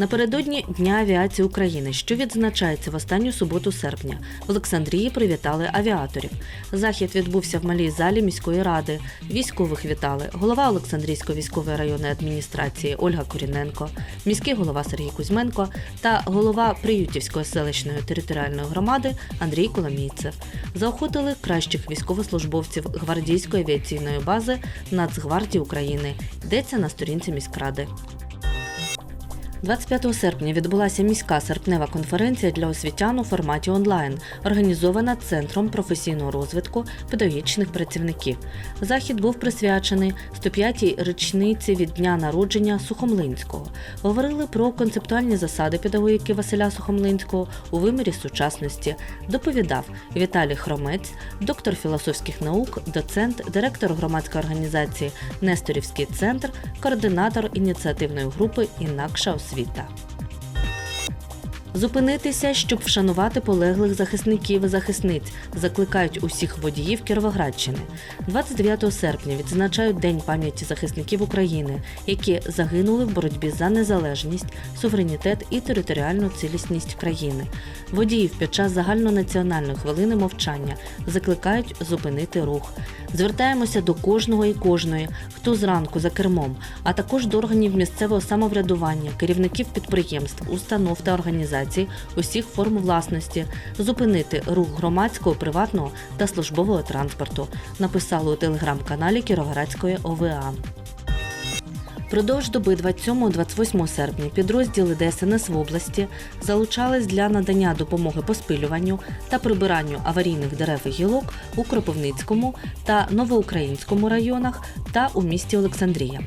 Напередодні Дня авіації України, що відзначається в останню суботу серпня, в Олександрії привітали авіаторів. Захід відбувся в малій залі міської ради. Військових вітали голова Олександрійської військової районної адміністрації Ольга Коріненко, міський голова Сергій Кузьменко та голова Приютівської селищної територіальної громади Андрій Коломійцев. Заохотили кращих військовослужбовців гвардійської авіаційної бази Нацгвардії України. Йдеться на сторінці міськради. 25 серпня відбулася міська серпнева конференція для освітян у форматі онлайн, організована Центром професійного розвитку педагогічних працівників. Захід був присвячений 105-й річниці від дня народження Сухомлинського. Говорили про концептуальні засади педагогіки Василя Сухомлинського у вимірі сучасності. Доповідав Віталій Хромець, доктор філософських наук, доцент, директор громадської організації Несторівський центр, координатор ініціативної групи Інакша освіта. Зупинитися, щоб вшанувати полеглих захисників і захисниць, закликають усіх водіїв Кіровоградщини. 29 серпня відзначають День пам'яті захисників України, які загинули в боротьбі за незалежність, суверенітет і територіальну цілісність країни. Водіїв під час загальнонаціональної хвилини мовчання закликають зупинити рух. Звертаємося до кожного і кожної, хто зранку за кермом, а також до органів місцевого самоврядування, керівників підприємств, установ та організацій усіх форм власності, зупинити рух громадського, приватного та службового транспорту. Написали у телеграм-каналі Кіровоградської ОВА. Продовж доби 27-28 серпня підрозділи ДСНС в області залучались для надання допомоги по спилюванню та прибиранню аварійних дерев і гілок у Кропивницькому та Новоукраїнському районах та у місті Олександрія.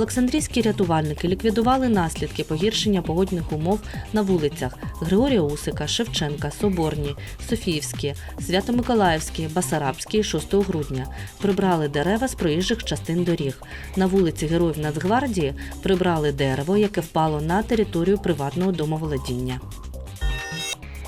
Олександрійські рятувальники ліквідували наслідки погіршення погодних умов на вулицях Григорія Усика, Шевченка, Соборні, Софіївські, Свято-Миколаївські, Басарабські 6 грудня. Прибрали дерева з проїжджих частин доріг. На вулиці Героїв Нацгвардії прибрали дерево, яке впало на територію приватного домоволодіння.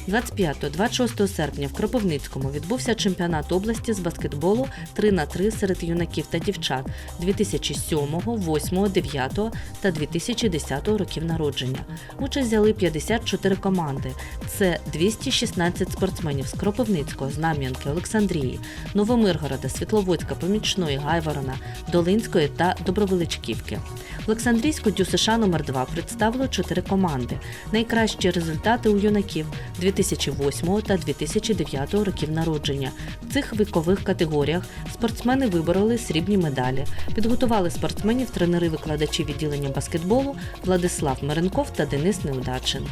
25-26 серпня в Кропивницькому відбувся чемпіонат області з баскетболу 3 на 3 серед юнаків та дівчат 2007, 8, 9 та 2010 років народження. Участь взяли 54 команди. Це 216 спортсменів з Кропивницького, Знам'янки, Олександрії, Новомиргорода, Світловодська, Помічної, Гайворона, Долинської та Добровеличківки. Олександрійську Дю США номер 2 представило чотири команди. Найкращі результати у юнаків 2008 та 2009 років народження. В цих вікових категоріях спортсмени вибороли срібні медалі. Підготували спортсменів тренери-викладачі відділення баскетболу Владислав Меренков та Денис Неудачин.